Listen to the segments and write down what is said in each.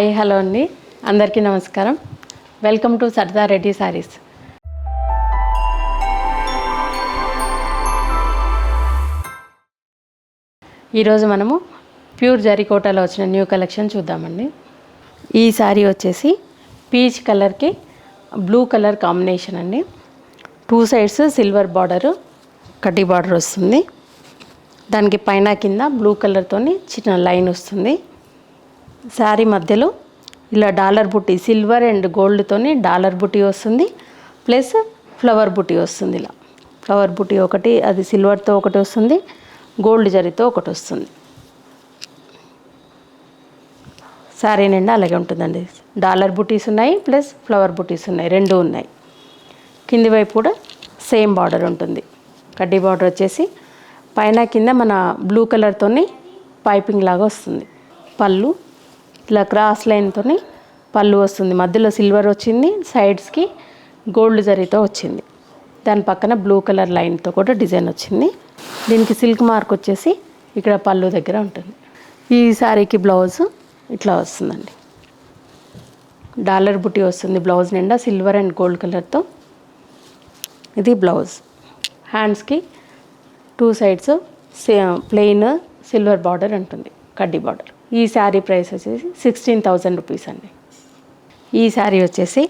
Hi hello అండి. అందరికీ నమస్కారం. వెల్కమ్ టు సర్దార్ రెడ్డి శారీస్ ఈరోజు మనము ప్యూర్ జరికోటలో వచ్చిన న్యూ కలెక్షన్ చూద్దామండి. ఈ శారీ వచ్చేసి పీచ్ కలర్కి బ్లూ కలర్ కాంబినేషన్ అండి. టూ సైడ్స్ సిల్వర్ బార్డర్ కడ్డీ బార్డర్ వస్తుంది. దానికి పైన కింద బ్లూ కలర్తోని చిన్న లైన్ వస్తుంది. శారీ మధ్యలో ఇలా డాలర్ బుట్టి సిల్వర్ అండ్ గోల్డ్తోని డాలర్ బుట్టి వస్తుంది. ప్లస్ ఫ్లవర్ బుట్టి వస్తుంది ఇలా. ఫ్లవర్ బుట్టి ఒకటి అది సిల్వర్తో ఒకటి వస్తుంది గోల్డ్ జరీతో ఒకటి వస్తుంది. శారీ నిండా అలాగే ఉంటుందండి. డాలర్ బుటీస్ ఉన్నాయి ప్లస్ ఫ్లవర్ బుటీస్ ఉన్నాయి రెండు ఉన్నాయి. కింది వైపు కూడా సేమ్ బార్డర్ ఉంటుంది. కడ్డీ బార్డర్ వచ్చేసి పైన కింద మన బ్లూ కలర్తోని పైపింగ్ లాగా వస్తుంది. పళ్ళు ఇలా క్రాస్ లైన్తో పళ్ళు వస్తుంది. మధ్యలో సిల్వర్ వచ్చింది సైడ్స్కి గోల్డ్ జరీతో వచ్చింది. దాని పక్కన బ్లూ కలర్ లైన్తో కూడా డిజైన్ వచ్చింది. దీనికి సిల్క్ మార్క్ వచ్చేసి ఇక్కడ పళ్ళు దగ్గర ఉంటుంది. ఈ శారీకి బ్లౌజ్ ఇట్లా వస్తుందండి. డాలర్ బుట్టి వస్తుంది బ్లౌజ్ నిండా సిల్వర్ అండ్ గోల్డ్ కలర్తో ఇది బ్లౌజ్ హ్యాండ్స్కి టూ సైడ్స్ సే ప్లెయిన్ సిల్వర్ బార్డర్ ఉంటుంది కడ్డీ బార్డర్ ఈ శారీ ప్రైస్ వచ్చేసి సిక్స్టీన్ థౌజండ్ రూపీస్ అండి. ఈ శారీ వచ్చేసి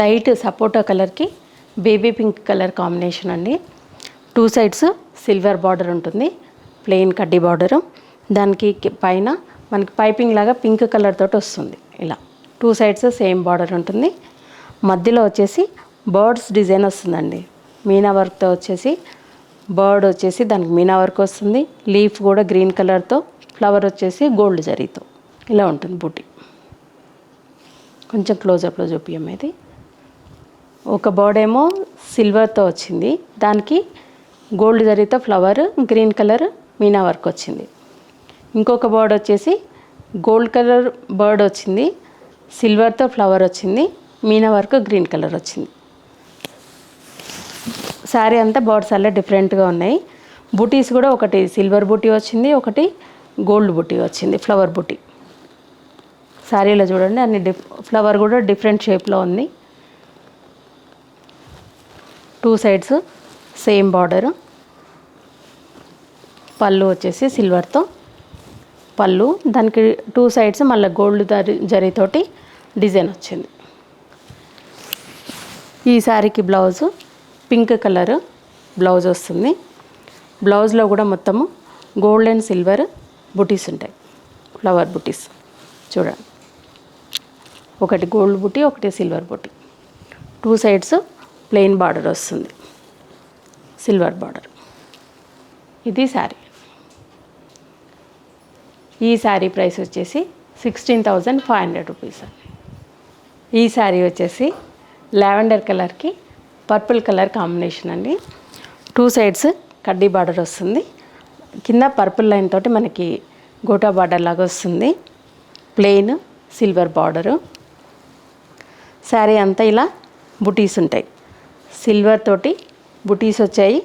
లైట్ సపోటా కలర్కి బేబీ పింక్ కలర్ కాంబినేషన్ అండి. టూ సైడ్స్ సిల్వర్ బార్డర్ ఉంటుంది ప్లెయిన్ కడ్డీ బార్డరు. దానికి పైన మనకి పైపింగ్ లాగా పింక్ కలర్ తోటి వస్తుంది ఇలా. టూ సైడ్స్ సేమ్ బార్డర్ ఉంటుంది. మధ్యలో వచ్చేసి బర్డ్స్ డిజైన్ వస్తుందండి. మీనా వర్క్తో వచ్చేసి బర్డ్ వచ్చేసి దానికి మీనా వర్క్ వస్తుంది. లీఫ్ కూడా గ్రీన్ కలర్తో ఫ్లవర్ వచ్చేసి గోల్డ్ జరీతో. ఇలా ఉంటుంది బూటీ. కొంచెం క్లోజప్లో చూపించం ఇది. ఒక బర్డ్ ఏమో సిల్వర్తో వచ్చింది. దానికి గోల్డ్ జరీతో flower green colour Meena work వచ్చింది. ఇంకొక బర్డ్ వచ్చేసి గోల్డ్ కలర్ బర్డ్ వచ్చింది. సిల్వర్తో ఫ్లవర్ వచ్చింది. మీనా వర్క్ గ్రీన్ కలర్ వచ్చింది. శారీ అంతా బర్డ్స్ అలా డిఫరెంట్గా ఉన్నాయి. బూటీస్ కూడా ఒకటి సిల్వర్ బూటీ వచ్చింది ఒకటి గోల్డ్ బుట్టి వచ్చింది ఫ్లవర్ బుట్టి. శారీలో చూడండి అన్ని డిఫ్ ఫ్లవర్ కూడా డిఫరెంట్ షేప్లో ఉంది. Two sides same border. పళ్ళు వచ్చేసి సిల్వర్తో. పళ్ళు దానికి టూ సైడ్స్ మళ్ళీ గోల్డ్ జరి జరీతోటి డిజైన్ వచ్చింది. ఈ శారీకి బ్లౌజు పింక్ కలర్ బ్లౌజ్ వస్తుంది. బ్లౌజ్లో కూడా మొత్తము గోల్డ్ అండ్ సిల్వర్ బుటీస్ ఉంటాయి. ఫ్లవర్ బుటీస్ చూడండి. ఒకటి గోల్డ్ బుటీ ఒకటి సిల్వర్ బుటీ టూ సైడ్స్ ప్లెయిన్ బార్డర్ వస్తుంది. సిల్వర్ బార్డర్ ఇది శారీ ఈ శారీ ప్రైస్ వచ్చేసి sixteen thousand five hundred rupees అండి ఈ శారీ వచ్చేసి లావెండర్ కలర్కి పర్పుల్ కలర్ కాంబినేషన్ అండి. టూ సైడ్స్ కడ్డీ బార్డర్ వస్తుంది. కింద పర్పుల్ లైన్ తోటి మనకి గోటా బార్డర్ లాగా వస్తుంది. Plain silver border. శారీ అంతా ఇలా బుటీస్ ఉంటాయి. సిల్వర్ తోటి బుటీస్ వచ్చాయి.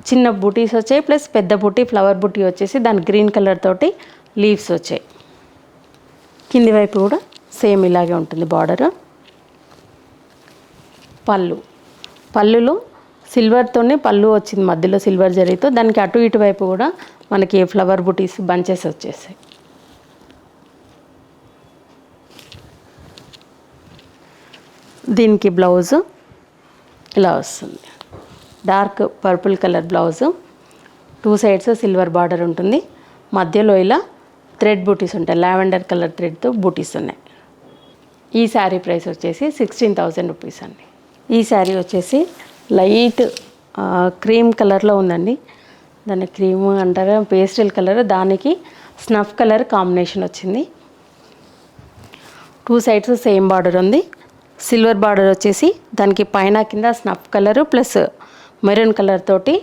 చిన్న బుటీస్ వచ్చాయి ప్లస్ పెద్ద బుటీ ఫ్లవర్ బుటీ వచ్చేసి దాని గ్రీన్ కలర్ తోటి లీవ్స్ వచ్చాయి. కింది వైపు కూడా సేమ్ ఇలాగే ఉంటుంది బార్డరు. పళ్ళు. పళ్ళులో సిల్వర్తోనే పళ్ళు వచ్చింది. మధ్యలో సిల్వర్ జరీతో దానికి అటు ఇటు వైపు కూడా మనకి ఫ్లవర్ బుటీస్ బంచెస్ వచ్చేసాయి. దీనికి బ్లౌజు ఇలా వస్తుంది. Dark purple colour blouse two sides silver border ఉంటుంది. మధ్యలో ఇలా థ్రెడ్ బూటీస్ ఉంటాయి. లావెండర్ కలర్ థ్రెడ్తో బూటీస్ ఉన్నాయి. ఈ శారీ ప్రైస్ వచ్చేసి సిక్స్టీన్ థౌజండ్ రూపీస్ అండి. ఈ శారీ వచ్చేసి లైట్ క్రీమ్ కలర్లో ఉందండి. దాన్ని క్రీమ్ అంటారా పేస్టల్ కలర్. దానికి స్నఫ్ కలర్ కాంబినేషన్ వచ్చింది. టూ సైడ్స్ సేమ్ బార్డర్ ఉంది. సిల్వర్ బార్డర్ వచ్చేసి దానికి పైన కింద snuff colour plus maroon colour తోటి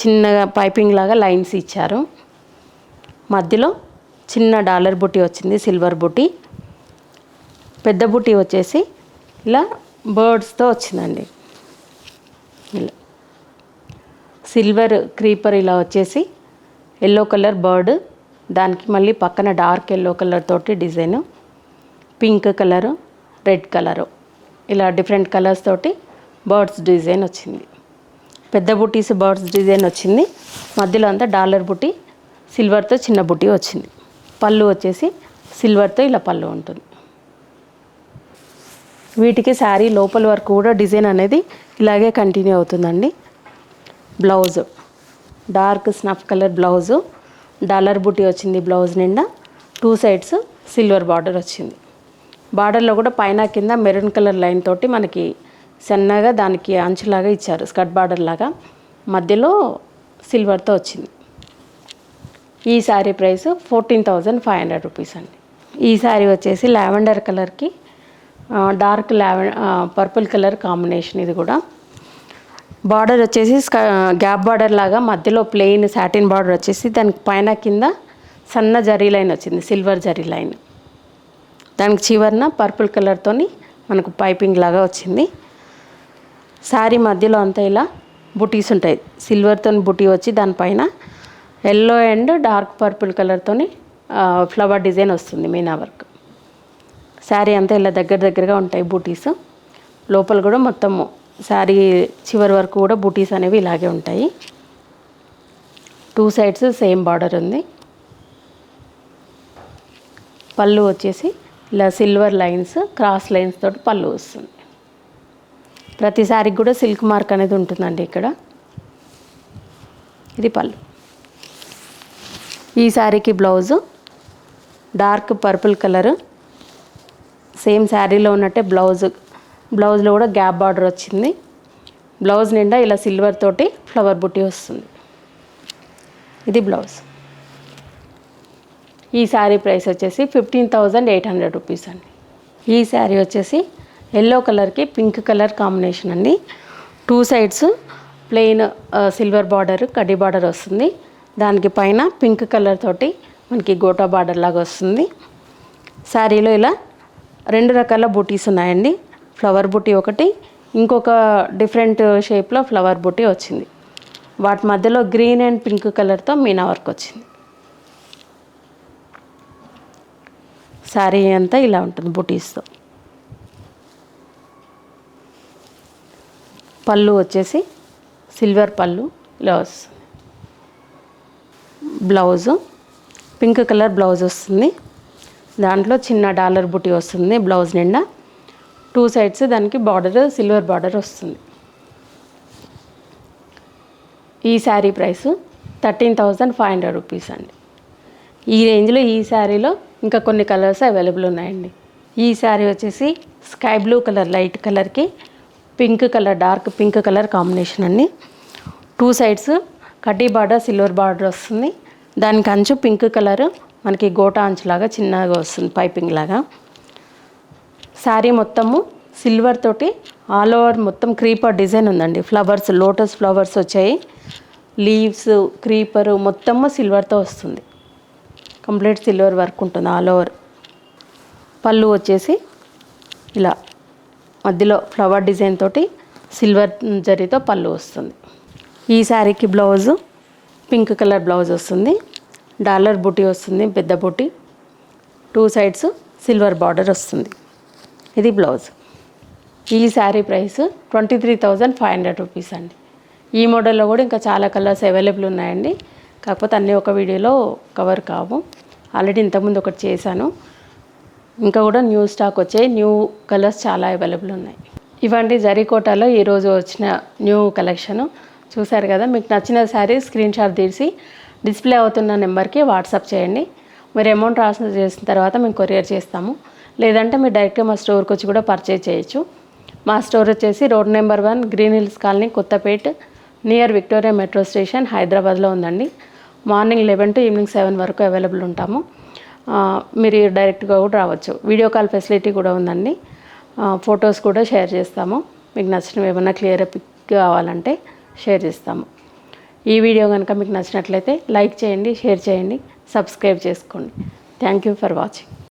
చిన్నగా పైపింగ్ లాగా లైన్స్ ఇచ్చారు. మధ్యలో చిన్న డాలర్ బుట్టి వచ్చింది సిల్వర్ బుట్టి. పెద్ద బుట్టి వచ్చేసి ఇలా బర్డ్స్తో వచ్చిందండి ఇలా సిల్వర్ క్రీపర్ ఇలా వచ్చేసి ఎల్లో కలర్ బర్డ్. దానికి మళ్ళీ పక్కన డార్క్ ఎల్లో కలర్ తోటి design. Pink colour red colour. ఇలా డిఫరెంట్ కలర్స్ తోటి బర్డ్స్ డిజైన్ వచ్చింది. పెద్ద బుటీస్ బర్డ్స్ డిజైన్ వచ్చింది. మధ్యలో అంతా డాలర్ బుటీ సిల్వర్తో చిన్న బుటీ వచ్చింది. పళ్ళు వచ్చేసి సిల్వర్తో ఇలా పళ్ళు ఉంటుంది. వీటికి శారీ లోపల వరకు కూడా డిజైన్ అనేది ఇలాగే కంటిన్యూ అవుతుందండి. Blouse. Dark snuff colour blouse. Dollar బుటీ వచ్చింది బ్లౌజ్ నిండా. టూ సైడ్స్ సిల్వర్ బార్డర్ వచ్చింది. బార్డర్లో కూడా పైన కింద మెరూన్ కలర్ లైన్ తోటి మనకి సన్నగా దానికి అంచులాగా ఇచ్చారు. స్కర్ట్ బార్డర్ లాగా. మధ్యలో సిల్వర్తో వచ్చింది. ఈ sari price fourteen thousand five hundred rupees అండి. ఈ శారీ వచ్చేసి లావెండర్ కలర్కి డార్క్ లావె పర్పుల్ కలర్ కాంబినేషన్ ఇది కూడా. బార్డర్ వచ్చేసి గ్యాప్ బార్డర్ లాగా మధ్యలో ప్లెయిన్ సాటిన్ బార్డర్ వచ్చేసి దానికి పైన కింద సన్న జరీ లైన్ వచ్చింది సిల్వర్ జరీ లైన్. దానికి చివరన పర్పుల్ కలర్తో మనకు పైపింగ్ లాగా వచ్చింది. శారీ మధ్యలో అంతా ఇలా బుటీస్ ఉంటాయి సిల్వర్తో బుటీ వచ్చి దానిపైన ఎల్లో అండ్ డార్క్ పర్పుల్ కలర్తోని ఫ్లవర్ డిజైన్ వస్తుంది మీనా వర్క్. శారీ అంతా ఇలా దగ్గర దగ్గరగా ఉంటాయి బూటీస్. లోపల కూడా మొత్తము శారీ చివరి వరకు కూడా బూటీస్ అనేవి ఇలాగే ఉంటాయి. టూ సైడ్స్ సేమ్ బార్డర్ ఉంది. పళ్ళు వచ్చేసి ఇలా సిల్వర్ లైన్స్ క్రాస్ లైన్స్ తోటి పళ్ళు వస్తుంది. ప్రతి శారీకి కూడా సిల్క్ మార్క్ అనేది ఉంటుందండి ఇక్కడ. ఇది పళ్ళు. ఈ శారీకి blouse dark purple colour same శారీలో ఉన్నట్టే బ్లౌజ్ బ్లౌజ్లో కూడా గ్యాప్ బార్డర్ వచ్చింది. బ్లౌజ్ నిండా ఇలా సిల్వర్ తోటి ఫ్లవర్ బుట్టి వస్తుంది. ఇది బ్లౌజ్. ఈ శారీ ప్రైస్ వచ్చేసి fifteen thousand eight hundred rupees అండి. ఈ శారీ వచ్చేసి ఎల్లో కలర్కి పింక్ కలర్ కాంబినేషన్ అండి. Two sides plain silver border కడ్డీ బార్డర్ వస్తుంది. దానికి పైన పింక్ కలర్ తోటి మనకి గోటా బార్డర్ లాగా వస్తుంది. శారీలో ఇలా రెండు రకాల బూటీస్ ఉన్నాయండి. ఫ్లవర్ బుట్టి ఒకటి ఇంకొక డిఫరెంట్ షేప్లో ఫ్లవర్ బుట్టి వచ్చింది. వాటి మధ్యలో గ్రీన్ అండ్ పింక్ కలర్తో మీనా వర్క్ వచ్చింది. శారీ అంతా ఇలా ఉంటుంది బుటీస్తో. పళ్ళు వచ్చేసి సిల్వర్ పళ్ళు ఇలా వస్తుంది. బ్లౌజు పింక్ కలర్ బ్లౌజ్ వస్తుంది. దాంట్లో చిన్న డాలర్ బుటీ వస్తుంది బ్లౌజ్ నిండా. టూ సైడ్స్ దానికి బార్డర్ సిల్వర్ బార్డర్ వస్తుంది. ఈ sari price thirteen thousand five hundred rupees అండి. ఈ రేంజ్లో ఈ శారీలో ఇంకా కొన్ని కలర్స్ అవైలబుల్ ఉన్నాయండి. ఈ శారీ వచ్చేసి స్కై బ్లూ కలర్ లైట్ కలర్కి pink colour dark pink colour combination అండి. టూ సైడ్స్ కడ్డీ బార్డర్ సిల్వర్ బార్డర్ వస్తుంది. దానికి అంచు పింక్ కలర్ మనకి గోటా అంచులాగా చిన్నగా వస్తుంది పైపింగ్ లాగా. శారీ మొత్తము సిల్వర్ తోటి ఆల్ ఓవర్ మొత్తం క్రీపర్ డిజైన్ ఉందండి. ఫ్లవర్స్ లోటస్ ఫ్లవర్స్ వచ్చాయి. లీవ్స్ క్రీపరు మొత్తము సిల్వర్తో వస్తుంది. కంప్లీట్ సిల్వర్ వర్క్ ఉంటుంది ఆల్ ఓవర్. పళ్ళు వచ్చేసి ఇలా మధ్యలో ఫ్లవర్ డిజైన్ తోటి సిల్వర్ జరీతో పళ్ళు వస్తుంది. ఈ శారీకి బ్లౌజు పింక్ కలర్ బ్లౌజ్ వస్తుంది. డాలర్ బుటీ వస్తుంది పెద్ద బుటీ. టూ సైడ్స్ సిల్వర్ బార్డర్ వస్తుంది. ఇది బ్లౌజ్. ఈ sari price twenty three thousand five hundred rupees అండి. ఈ మోడల్లో కూడా ఇంకా చాలా కలర్స్ అవైలబుల్ ఉన్నాయండి. కాకపోతే అన్నీ ఒక వీడియోలో కవర్ కావు. ఆల్రెడీ ఇంతకుముందు ఒకటి చేశాను. ఇంకా కూడా న్యూ స్టాక్ వచ్చే న్యూ కలర్స్ చాలా అవైలబుల్ ఉన్నాయి. ఇవ్వండి జరికోటలో ఈరోజు వచ్చిన న్యూ కలెక్షను. చూశారు కదా మీకు నచ్చిన శారీ స్క్రీన్ షాట్ తీసి డిస్ప్లే అవుతున్న నెంబర్కి వాట్సాప్ చేయండి. మీరు అమౌంట్ ట్రాన్స్ఫర్ చేసిన తర్వాత మేము కొరియర్ చేస్తాము. లేదంటే మీరు డైరెక్ట్గా మా స్టోర్కి వచ్చి కూడా పర్చేజ్ చేయొచ్చు. మా స్టోర్ వచ్చేసి road number one Green Hills Colony Kothapet near Victoria metro station హైదరాబాద్లో ఉందండి. Morning eleven to evening seven వరకు అవైలబుల్ ఉంటాము. మీరు డైరెక్ట్గా కూడా రావచ్చు. వీడియో కాల్ ఫెసిలిటీ కూడా ఉందండి. ఫొటోస్ కూడా షేర్ చేస్తాము. మీకు నచ్చినవి ఏమైనా క్లియర్ పిక్ కావాలంటే షేర్ చేస్తాము. ఈ వీడియో కనుక మీకు నచ్చినట్లయితే లైక్ చేయండి షేర్ చేయండి సబ్స్క్రైబ్ చేసుకోండి. Thank you for watching.